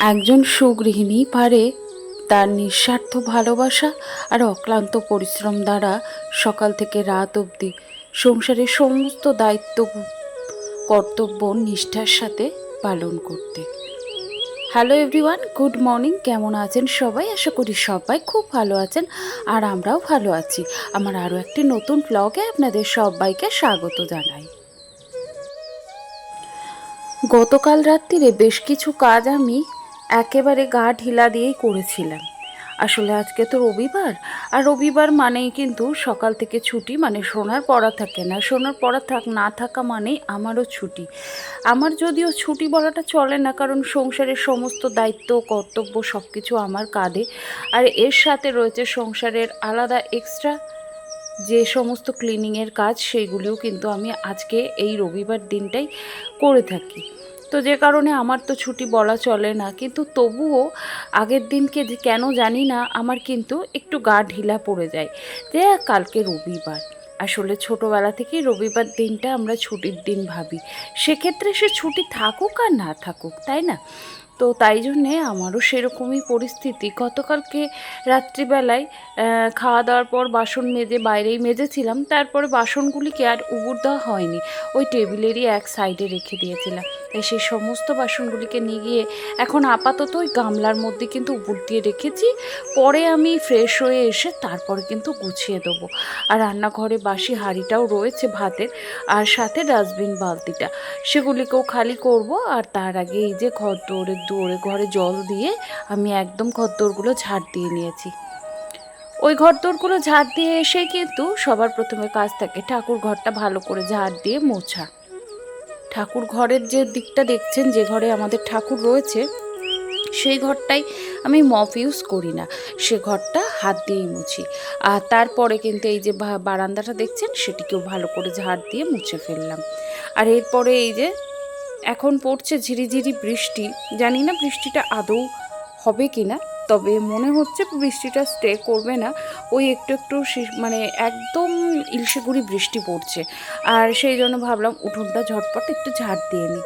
একজন সুগৃহিণী পারে তার নিঃস্বার্থ ভালোবাসা আর অক্লান্ত পরিশ্রম দ্বারা সকাল থেকে রাত অবধি সংসারের সমস্ত দায়িত্ব, কর্তব্য, নিষ্ঠার সাথে পালন করতে। হ্যালো এভরিওয়ান গুড মর্নিং কেমন আছেন সবাই? আশা করি সবাই খুব ভালো আছেন আর আমরাও ভালো আছি। আমার আরও একটি নতুন ব্লগে আপনাদের সবাইকে স্বাগত জানাই। গতকাল রাত্রিরে বেশ কিছু কাজ আমি একেবারে গা ঢিলা দিয়েই করেছিলাম। আসলে আজকে তো রবিবার, আর রবিবার মানেই কিন্তু সকাল থেকে ছুটি মানে সোনার পড়া থাকে না। সোনার পড়া থাক, না থাকা মানেই আমারও ছুটি। আমার যদিও ছুটি বলাটা চলে না, কারণ সংসারের সমস্ত দায়িত্ব, কর্তব্য সব কিছু আমার কাঁধে। আর এর সাথে রয়েছে সংসারের আলাদা এক্সট্রা যে সমস্ত ক্লিনিংয়ের কাজ সেইগুলিও কিন্তু আমি আজকে এই রবিবার দিনটাই করে থাকি। তো যে কারণে আমার তো ছুটি বলা চলে না। কিন্তু তবুও আগের দিনকে কেন জানি না, আমার কিন্তু একটু গা ঢিলা পড়ে যায়। যে কালকে রবিবার। আসলে ছোটোবেলা থেকেই রবিবার দিনটা আমরা ছুটির দিন ভাবি। সেক্ষেত্রে সে ছুটি থাকুক আর না থাকুক, তাই না? তো তাই জন্যে আমারও সেরকমই পরিস্থিতি। গতকালকে রাত্রিবেলায় খাওয়া দাওয়ার পর বাসন মেজে বাইরেই মেজেছিলাম। তারপরে বাসনগুলিকে আর উবুর দেওয়া হয়নি। ওই টেবিলেরই এক সাইডে রেখে দিয়েছিলাম। সেই সমস্ত বাসনগুলিকে নিয়ে গিয়ে এখন আপাতত ওই গামলার মধ্যে কিন্তু উপর দিয়ে রেখেছি। পরে আমি ফ্রেশ হয়ে এসে তারপরে কিন্তু গুছিয়ে দেবো। আর রান্নাঘরে বাসি হাঁড়িটাও রয়েছে ভাতের আর সাথে ডাস্টবিন বালতিটা। সেগুলিকেও খালি করব আর তার আগে এই যে ঘর দৌড়ে দৌড়ে ঘরে জল দিয়ে আমি একদম ঘর দৌড়গুলো ঝাড় দিয়ে নিয়েছি। ওই ঘর দৌড়গুলো ঝাড় দিয়ে এসে কিন্তু সবার প্রথমে কাজ থাকে ঠাকুর ঘরটা ভালো করে ঝাড় দিয়ে মোছা। ঠাকুর ঘরের যে দিকটা দেখছেন, যে ঘরে আমাদের ঠাকুর রয়েছে, সেই ঘরটাই আমি মপ ইউজ করি না। সে ঘরটা হাত দিয়েই মুছি। আর তারপরে কিন্তু এই যে বারান্দাটা দেখছেন, সেটিকেও ভালো করে ঝাড় দিয়ে মুছে ফেললাম। আর এরপরে এই যে এখন পড়ছে ঝিরিঝিরি বৃষ্টি। জানি না বৃষ্টিটা আদৌ হবে কি না তবে মনে হচ্ছে বৃষ্টিটা স্টে করবে না। ওই একটু একটু মানে একদম ইলশেগুড়ি বৃষ্টি পড়ছে। আর সেই জন্য ভাবলাম উঠোনটা ঝটপট একটু ঝাড় দিয়ে নিই।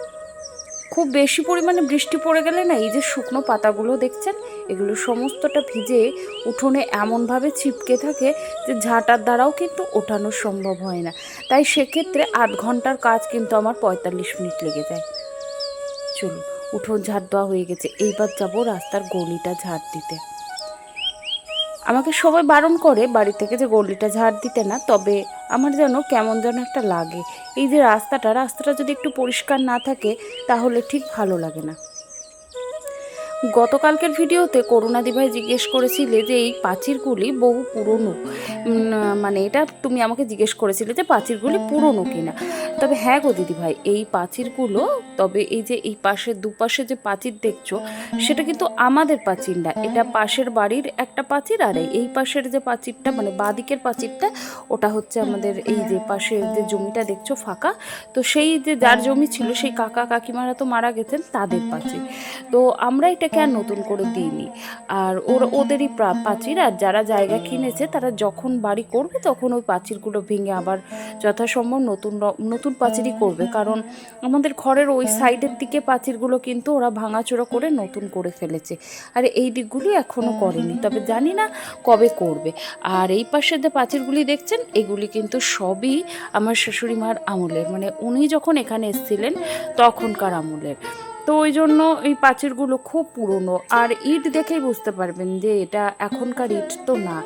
খুব বেশি পরিমাণে বৃষ্টি পড়ে গেলে না, এই যে শুকনো পাতাগুলো দেখছেন, এগুলো সমস্তটা ভিজে উঠোনে এমনভাবে ছিপকে থাকে যে ঝাঁটার দ্বারাও কিন্তু ওঠানো সম্ভব হয় না। তাই সেক্ষেত্রে আধ ঘণ্টার কাজ কিন্তু আমার পঁয়তাল্লিশ মিনিট লেগে যায়। চলুন। উঠোন ঝাড় দেওয়া হয়ে গেছে। এইবার যাব রাস্তার গলিটা ঝাড় দিতে। আমাকে সবাই বারণ করে বাড়ি থেকে যে গলিটা ঝাড় দিতে না, তবে আমার যেন কেমন যেন একটা লাগে। এই যে রাস্তাটা রাস্তাটা যদি একটু পরিষ্কার না থাকে, তাহলে ঠিক ভালো লাগে না। গতকালকের ভিডিওতে করুণাদি ভাই জিজ্ঞেস করেছিলে যে এই পাঁচিরগুলি বহু পুরনো। মানে এটা তুমি আমাকে জিজ্ঞেস করেছিলে যে পাঁচিরগুলি পুরনো কিনা। তবে হ্যাঁ গো দিদি ভাই, এই পাঁচিরগুলো তবে এই যে এই পাশের দুপাশে যে পাঁচির দেখছ, সেটা কিন্তু আমাদের পাঁচির না। এটা পাশের বাড়ির একটা পাঁচির আর এই পাশের যে পাঁচিরটা মানে বাদিকের পাঁচিরটা, ওটা হচ্ছে আমাদের এই যে পাশের যে জমিটা দেখছ ফাঁকা। তো সেই যে যার জমি ছিল, সেই কাকা কাকিমারা তো মারা গেছেন, তাদের পাঁচির। তো আমরা এটাকে আর নতুন করে দিইনি। আর ওর, ওদেরই প্রা- পাঁচির আর যারা জায়গা কিনেছে, তারা যখন বাড়ি করবে তখন ওই পাঁচিরগুলো ভেঙে আবার যথাসম্ভব নতুন নতুন পাঁচিরই করবে। কারণ আমাদের ঘরের ওই সাইডের দিকে পাঁচিরগুলো কিন্তু ওরা ভাঙাচোরা করে নতুন করে ফেলেছে। আর এই দিকগুলি এখনও করেনি। তবে জানি না কবে করবে। আর এই পাশে যে পাঁচিরগুলি দেখছেন, এগুলি কিন্তু সবই আমার শাশুড়ি মার আমলের। মানে উনি যখন এখানে এসেছিলেন, তখনকার আমলের। তো ওই জন্য এই প্রাচীরগুলো খুব পুরনো। আর ইট দেখেই বুঝতে পারবেন যে এটা এখনকার ইট তো না।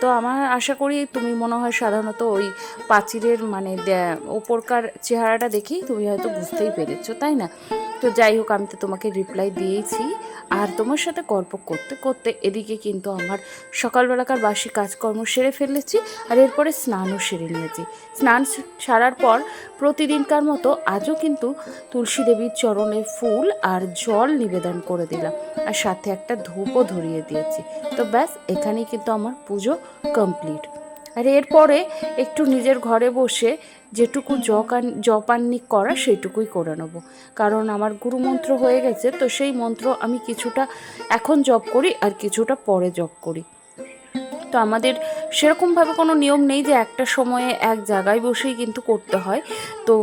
তো আমার আশা করি তুমি মনে হয় সাধারণত ওই প্রাচীরের মানে ওপরকার চেহারাটা দেখেই তুমি হয়তো বুঝতেই পেরেছ, তাই না? তো যাই হোক, আমি তো তোমাকে রিপ্লাই দিয়েছি। আর তোমার সাথে গল্প করতে করতে এদিকে কিন্তু আমার সকালবেলাকার বাসি কাজকর্ম সেরে ফেলেছি আর এরপরে স্নানও সেরে নিয়েছি। স্নান সারার পর প্রতিদিনকার মতো আজও কিন্তু তুলসী দেবীর চরণে ফুল আর জল নিবেদন করে দিলাম। আর সাথে একটা ধূপও ধরিয়ে দিয়েছি। তো ব্যাস, এখানেই কিন্তু আমার পুজো কমপ্লিট আর এরপরে একটু নিজের ঘরে বসে যেটুকু জকান জপান্নিক করা সেটুকুই করে নেব। কারণ আমার গুরুমন্ত্র হয়ে গেছে, তো সেই মন্ত্র আমি কিছুটা এখন জপ করি আর কিছুটা পরে জপ করি। তো আমাদের সেরকমভাবে কোনো নিয়ম নেই যে একটা সময়ে এক জায়গায় বসেই কিন্তু করতে হয়। তো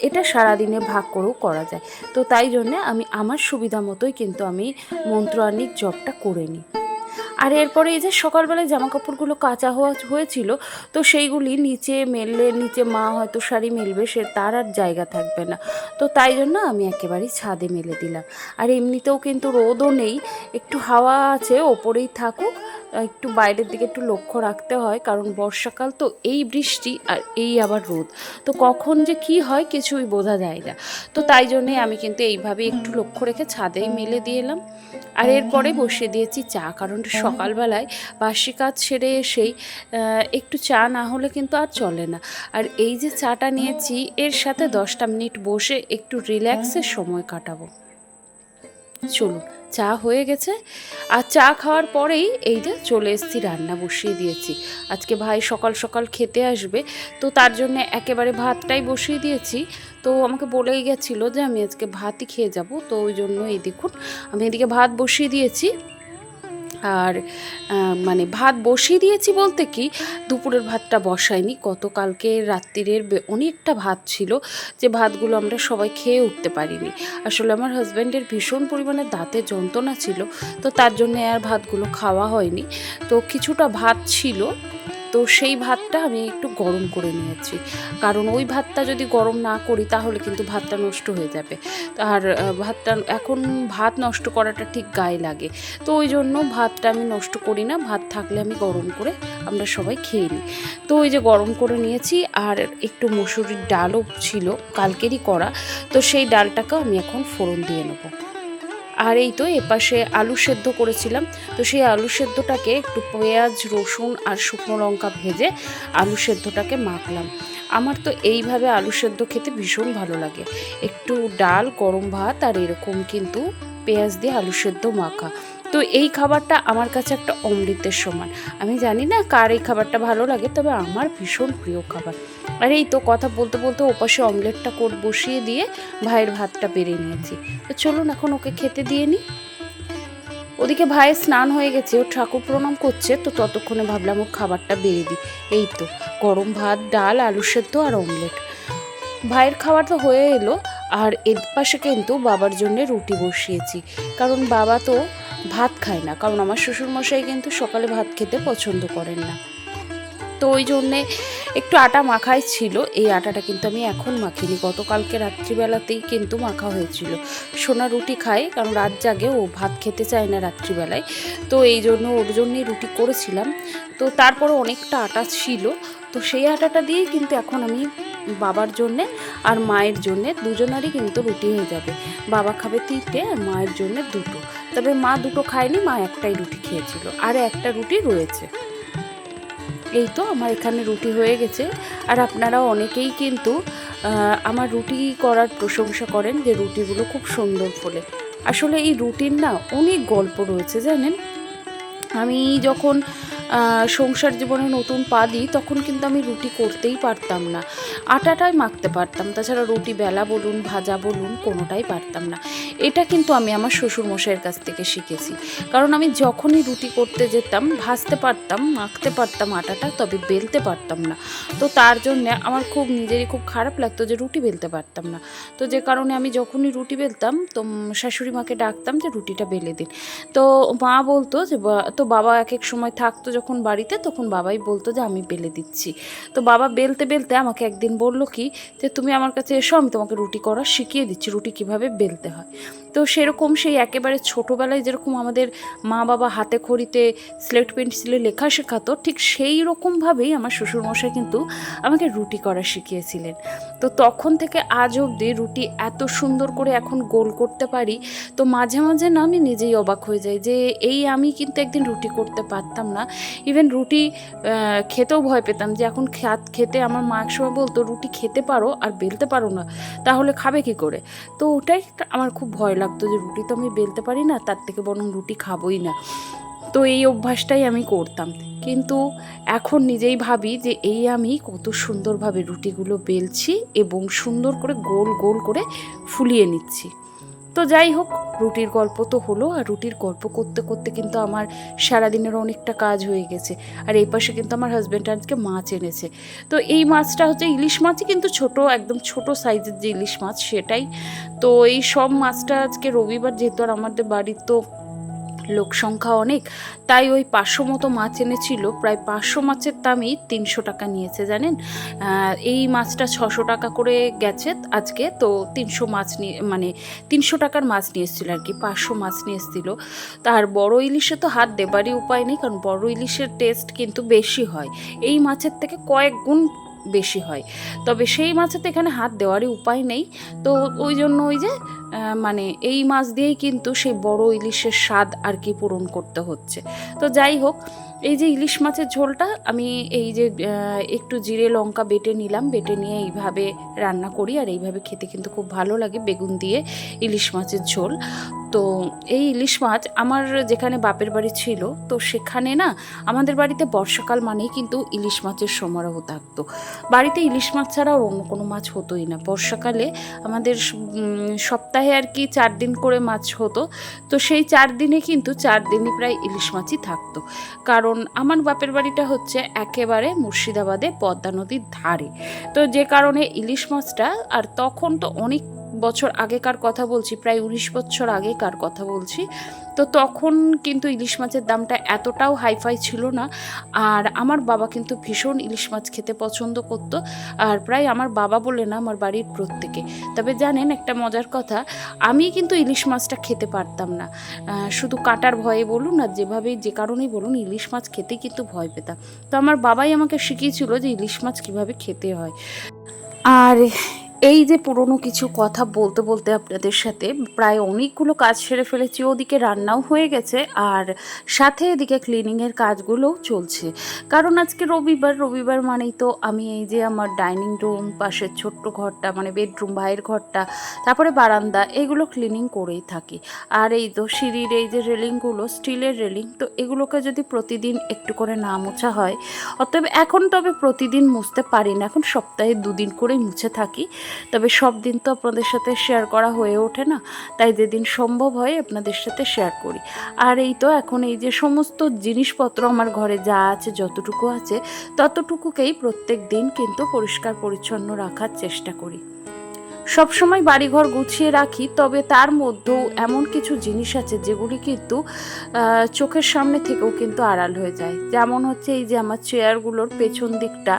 এটা সারাদিনে ভাগ করেও করা যায়। তো তাই জন্যে আমি, আমার সুবিধা মতোই কিন্তু আমি মন্ত্র মন্ত্রানিক জবটা করে নিই। আর এরপরে এই যে সকালবেলায় জামা কাপড়গুলো কাঁচা হওয়া হয়েছিল, তো সেইগুলি নিচে মেললে নিচে মা হয়তো শাড়ি মেলবে, সে তার আর জায়গা থাকবে না। তো তাই জন্য আমি একেবারেই ছাদে মেলে দিলাম। আর এমনিতেও কিন্তু রোদও নেই, একটু হাওয়া আছে, ওপরেই থাকুক। একটু বাইরের দিকে একটু লক্ষ্য রাখতে হয়, কারণ বর্ষাকাল তো এই বৃষ্টি আর এই আবার রোদ। তো কখন যে কি হয় কিছুই বোঝা যায় না। তো তাই জন্যে আমি কিন্তু এইভাবে একটু লক্ষ্য রেখে ছাদেই মেলে দিয়ে এলাম। আর এরপরে বসিয়ে দিয়েছি চা, কারণ সকালবেলায় বাসি কাজ সেরে এসেই একটু চা না হলে কিন্তু আর চলে না। আর এই যে চাটা নিয়েছি, এর সাথে দশটা মিনিট বসে একটু রিল্যাক্সের সময় কাটাবো। চলুন, চা হয়ে গেছে। আর চা খাওয়ার পরেই এই যে চলে এসেছি, রান্না বসিয়ে দিয়েছি। আজকে ভাই সকাল সকাল খেতে আসবে, তো তার জন্য একেবারে ভাতটাই বসিয়ে দিয়েছি। তো আমাকে বলেই গেছিল যে আমি আজকে ভাতই খেয়ে যাব, তো ওই জন্য এই দেখুন, আমি এদিকে ভাত বসিয়ে দিয়েছি। আর মানে ভাত বসিয়ে দিয়েছি বলতে কি, দুপুরের ভাতটা বসায়নি। গতকালকে রাত্রিরের অনেকটা ভাত ছিল যে ভাতগুলো আমরা সবাই খেয়ে উঠতে পারিনি। আসলে আমার হাজব্যান্ডের ভীষণ পরিমাণে দাঁতে যন্ত্রণা ছিল, তো তার জন্য আর ভাতগুলো খাওয়া হয়নি। তো কিছুটা ভাত ছিল তো সেই ভাতটা আমি একটু গরম করে নিয়েছি। কারণ ওই ভাতটা যদি গরম না করি, তাহলে কিন্তু ভাতটা নষ্ট হয়ে যাবে। আর ভাতটা এখন ভাত নষ্ট করাটা ঠিক গায়ে লাগে। তো ওই জন্য ভাতটা আমি নষ্ট করি না, ভাত থাকলে আমি গরম করে আমরা সবাই খেয়ে নিই। তো ওই যে গরম করে নিয়েছি, আর একটু মুসুরির ডালও ছিল, কালকেরই করা। তো সেই ডালটাকেও আমি এখন ফোড়ন দিয়ে নেব। আর এই তো এপাশে আলু সেদ্ধ করেছিলাম। তো সেই আলু সেদ্ধটাকে একটু পেঁয়াজ, রসুন আর শুকনো লঙ্কা ভেজে আলু সেদ্ধটাকে মাখলাম। আমার তো এইভাবে আলু সেদ্ধ খেতে ভীষণ ভালো লাগে। একটু ডাল, গরম ভাত আর এরকম কিন্তু পেঁয়াজ দিয়ে আলু সেদ্ধ মাখা। তো এই খাবারটা আমার কাছে একটা অমৃতের সমান। আমি জানি না কার এই খাবারটা ভালো লাগে, তবে আমার ভীষণ প্রিয় খাবার। আর এই তো কথা বলতে বলতে ওপাশে অমলেটটা কোট বসিয়ে দিয়ে ভাইয়ের ভাতটা বেড়ে নিয়েছি। তো চলুন এখন ওকে খেতে দিয়ে নিই। ওদিকে ভাইয়ের স্নান হয়ে গেছে, ও ঠাকুর প্রণাম করছে, তো ততক্ষণে ভাবলাম ওর খাবারটা বেড়ে দিই। এই তো, গরম ভাত, ডাল, আলু সেদ্ধ আর অমলেট। ভাইয়ের খাবার তো হয়ে এলো, আর এর পাশে কিন্তু বাবার জন্য রুটি বসিয়েছি। কারণ বাবা তো ভাত খায় না, কারণ আমার শ্বশুরমশাই কিন্তু সকালে ভাত খেতে পছন্দ করেন না। তো ওই জন্যে একটু আটা মাখাই ছিল, এই আটাটা কিন্তু আমি এখন মাখিনি। গতকালকে রাত্রিবেলাতেই কিন্তু মাখা হয়েছিল। সোনা রুটি খায়, কারণ রাত জাগে, ও ভাত খেতে চায় না রাত্রিবেলায়। তো এই জন্য ওর জন্যই রুটি করেছিলাম। তো তারপরে অনেকটা আটা ছিল। তো সেই আটাটা দিয়েই কিন্তু এখন আমি বাবার জন্যে আর মায়ের জন্যে দুজনারই কিন্তু রুটি হয়ে যাবে। বাবা খাবে তিনটে আর মায়ের জন্য দুটো। তবে মা দুটো খায়নি, মা একটাই রুটি খেয়েছিল, আর একটা রুটি রয়েছে। এই তো আমার এখানে রুটি হয়ে গেছে। আর আপনারা অনেকেই কিন্তু আমার রুটি করার প্রশংসা করেন যে রুটিগুলো খুব সুন্দর ফলে। আসলে এই রুটির না অনেক গল্প রয়েছে, জানেন? আমি যখন সংসার জীবনে নতুন পা দিই, তখন কিন্তু আমি রুটি করতেই পারতাম না। আটাটাই মাখতে পারতাম, তাছাড়া রুটি বেলা বলুন, ভাজা বলুন, কোনোটাই পারতাম না। এটা কিন্তু আমি আমার শ্বশুরমশাইয়ের কাছ থেকে শিখেছি। কারণ আমি যখনই রুটি করতে যেতাম, ভাজতে পারতাম, মাখতে পারতাম আটাটা, তবে বেলতে পারতাম না। তো তার জন্য আমার খুব নিজেরই খুব খারাপ লাগতো যে রুটি বেলতে পারতাম না। তো যে কারণে আমি যখনই রুটি বেলতাম, তো শাশুড়ি মাকে ডাকতাম যে রুটিটা বেলে দিন। তো মা বলতো যে তো বাবা এক এক সময় থাকতো যখন বাড়িতে, তখন বাবাই বলতো যে, আমি বেলে দিচ্ছি। তো বাবা বেলতে বেলতে আমাকে একদিন বলল কি, যে, তুমি আমার কাছে এসো, আমি তোমাকে রুটি করা শিখিয়ে দিচ্ছি, রুটি কীভাবে বেলতে হয়? তো সেরকম সেই একেবারে ছোটোবেলায় যেরকম আমাদের মা বাবা হাতে খড়িতে স্লেট পেন্সিলে লেখা শেখাতো, ঠিক সেই রকমভাবেই আমার শ্বশুরমশাই কিন্তু আমাকে রুটি করা শিখিয়েছিলেন। তো তখন থেকে আজ অবধি রুটি এত সুন্দর করে এখন গোল করতে পারি, তো মাঝে মাঝে না আমি নিজেই অবাক হয়ে যাই যে, এই আমি কিন্তু একদিন রুটি করতে পারতাম না। ইভেন রুটি খেতেও ভয় পেতাম যে এখন খেতে আমার মা একসময় বলতো, রুটি খেতে পারো আর বেলতে পারো না, তাহলে খাবে কি করে? তো ওটাই আমার খুব ভয় লাগতো যে রুটি তো আমি বেলতে পারি না, তার থেকে বরং রুটি খাবোই না। তো এই অভ্যাসটাই আমি করতাম। কিন্তু এখন নিজেই ভাবি যে এই আমি কত সুন্দরভাবে রুটিগুলো বেলছি এবং সুন্দর করে গোল গোল করে ফুলিয়ে নিচ্ছি। তো যাই হোক, রুটির গল্প তো হলো আর রুটির গল্প করতে করতে কিন্তু আমার সারাদিনের অনেকটা কাজ হয়ে গেছে। আর এই পাশে কিন্তু আমার হাজব্যান্ড আজকে মাছ এনেছে। তো এই মাছটা হচ্ছে ইলিশ মাছই কিন্তু ছোট, একদম ছোট সাইজের যে ইলিশ মাছ সেটাই। তো এই সব মাছটা আজকে রবিবার, যেহেতু আর আমাদের বাড়ির তো লোক সংখ্যা অনেক, তাই ওই পাঁচশো মতো মাছ এনেছিল, প্রায় পাঁচশো মাছের দামই তিনশো টাকা নিয়েছে, জানেন? এই মাছটা ছশো টাকা করে গেছে আজকে, তো তিনশো মাছ নিয়ে মানে তিনশো টাকার মাছ নিয়ে এসেছিল আর কি, পাঁচশো মাছ নিয়ে এসেছিল। তার বড় ইলিশে তো হাত দেবারই উপায় নেই, কারণ বড় ইলিশের টেস্ট কিন্তু বেশি হয়। এই মাছের থেকে কয়েক গুণ বেশি হয়। তবে সেই মাছে তো এখানে হাত দেওয়ারই উপায় নেই। তো ওই জন্য ওই যে মানে এই মাছ দিয়েই কিন্তু সেই বড় ইলিশের স্বাদ আর কি পূরণ করতে হচ্ছে। তো যাই হোক এই যে ইলিশ মাছের ঝোলটা, আমি এই যে একটু জিরে লঙ্কা বেটে নিলাম, বেটে নিয়ে এইভাবে রান্না করি আর এইভাবে খেতে কিন্তু খুব ভালো লাগে বেগুন দিয়ে ইলিশ মাছের ঝোল। তো এই ইলিশ মাছ আমার যেখানে বাপের বাড়ি ছিল, তো সেখানে না আমাদের বাড়িতে বর্ষাকাল মানেই কিন্তু ইলিশ মাছের সমারোহ থাকতো। বাড়িতে ইলিশ মাছ ছাড়া অন্য কোনো মাছ হতোই না। বর্ষাকালে আমাদের সপ্তাহে আর কি চার দিন করে মাছ হতো, তো সেই চার দিনে কিন্তু চার দিনই প্রায় ইলিশ মাছই থাকতো। কারণ আমার বাপের বাড়িটা হচ্ছে একেবারে মুর্শিদাবাদে পদ্মা নদীর ধারে। তো যে কারণে ইলিশ মাছটা, আর তখন তো অনেক বছর আগেকার কথা বলছি, প্রায় উনিশ বছর আগেকার কথা বলছি তো তখন কিন্তু ইলিশ মাছের দামটা এতটাও হাইফাই ছিল না। আর আমার বাবা কিন্তু ভীষণ ইলিশ মাছ খেতে পছন্দ করতো। আর প্রায় আমার বাবা বলে না, আমার বাড়ির প্রত্যেকে। তবে জানেন একটা মজার কথা, আমি কিন্তু ইলিশ মাছটা খেতে পারতাম না। শুধু কাটার ভয়ে বলুন আর যেভাবেই, যে কারণেই বলুন, ইলিশ মাছ খেতে কিন্তু ভয় পেতাম। তো আমার বাবাই আমাকে শিখিয়েছিল যে ইলিশ মাছ কীভাবে খেতে হয়। আর এই যে পুরনো কিছু কথা বলতে বলতে আপনাদের সাথে প্রায় অনেকগুলো কাজ সেরে ফেলেছি, ওদিকে রান্নাও হয়ে গেছে আর সাথে এদিকে ক্লিনিংয়ের কাজগুলোও চলছে। কারণ আজকে রবিবার রবিবার মানেই তো আমি এই যে আমার ডাইনিং রুম পাশের ছোট্ট ঘরটা মানে বেডরুম ভাইয়ের ঘরটা, তারপরে বারান্দা, এগুলো ক্লিনিং করেই থাকি। আর এই তো সিঁড়ির এই যে রেলিংগুলো স্টিলের রেলিং তো এগুলোকে যদি প্রতিদিন একটু করে না মোছা হয়, অতএব এখন তবে প্রতিদিন মুছতে পারি না, এখন সপ্তাহে দুদিন করে মুছে থাকি। তবে সব দিন তো আপনাদের সাথে শেয়ার করা হয়ে ওঠে না, তাই যেদিন সম্ভব হয় আপনাদের সাথে শেয়ার করি। আর এই তো এখন এই যে সমস্ত জিনিসপত্র আমার ঘরে যা আছে, যতটুকু আছে, ততটুকুকেই প্রত্যেক দিন কিন্তু পরিষ্কার পরিচ্ছন্ন রাখার চেষ্টা করি। সবসময় বাড়িঘর গুছিয়ে রাখি, তবে তার মধ্যেও এমন কিছু জিনিস আছে যেগুলি কিন্তু চোখের সামনে থেকেও কিন্তু আড়াল হয়ে যায়। যেমন হচ্ছে এই যে আমার চেয়ারগুলোর পেছন দিকটা,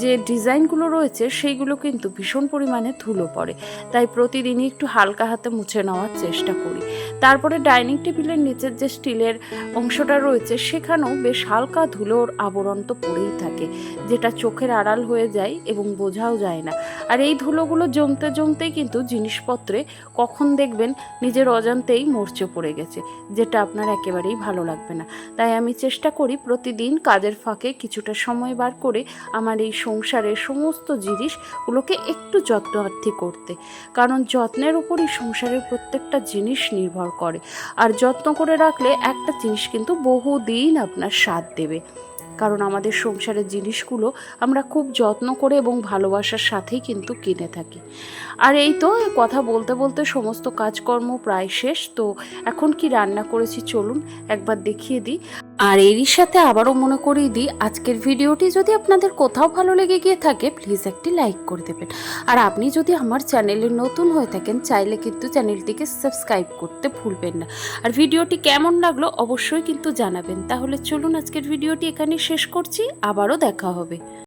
যে ডিজাইনগুলো রয়েছে সেইগুলো কিন্তু ভীষণ পরিমাণে ধুলো পড়ে। তাই প্রতিদিনই একটু হালকা হাতে মুছে নেওয়ার চেষ্টা করি। তারপরে ডাইনিং টেবিলের নিচের যে স্টিলের অংশটা রয়েছে, সেখানেও বেশ হালকা ধুলোর আবরণ তো পড়েই থাকে, যেটা চোখের আড়াল হয়ে যায় এবং বোঝাও যায় না। আর এই ধুলোগুলো জমতে জমতেই কিন্তু জিনিসপত্রে কখন দেখবেন নিজের অজান্তেই মরচে পড়ে গেছে, যেটা আপনার একেবারেই ভালো লাগবে না। তাই আমি চেষ্টা করি প্রতিদিন কাজের ফাঁকে কিছুটা সময় বার করে আমার এই সংসারের সমস্ত জিনিসগুলোকে একটু যত্নার্থী করতে। কারণ যত্নের উপরই সংসারের প্রত্যেকটা জিনিস নির্ভর করে। আর যত্ন করে রাখলে একটা জিনিস কিন্তু বহুদিন আপনার স্বাদ দেবে। কারণ আমাদের সংসারের জিনিসগুলো আমরা খুব যত্ন করে এবং ভালোবাসার সাথেই কিন্তু কিনে থাকি। আর এই তো কথা বলতে বলতে সমস্ত কাজকর্ম প্রায় শেষ, তো এখন কি রান্না করেছি চলুন একবার দেখিয়ে দিই। আর এরই সাথে আবারও মনে করিয়ে দিই, আজকের ভিডিওটি যদি আপনাদের কোথাও ভালো লেগে গিয়ে থাকে প্লিজ একটি লাইক করে দেবেন। আর আপনি যদি আমার চ্যানেলে নতুন হয়ে থাকেন, চাইলে কিন্তু চ্যানেলটিকে সাবস্ক্রাইব করতে ভুলবেন না। আর ভিডিওটি কেমন লাগল অবশ্যই কিন্তু জানাবেন। তাহলে চলুন আজকের ভিডিওটি এখানে শেষ করছি, আবারও দেখা হবে।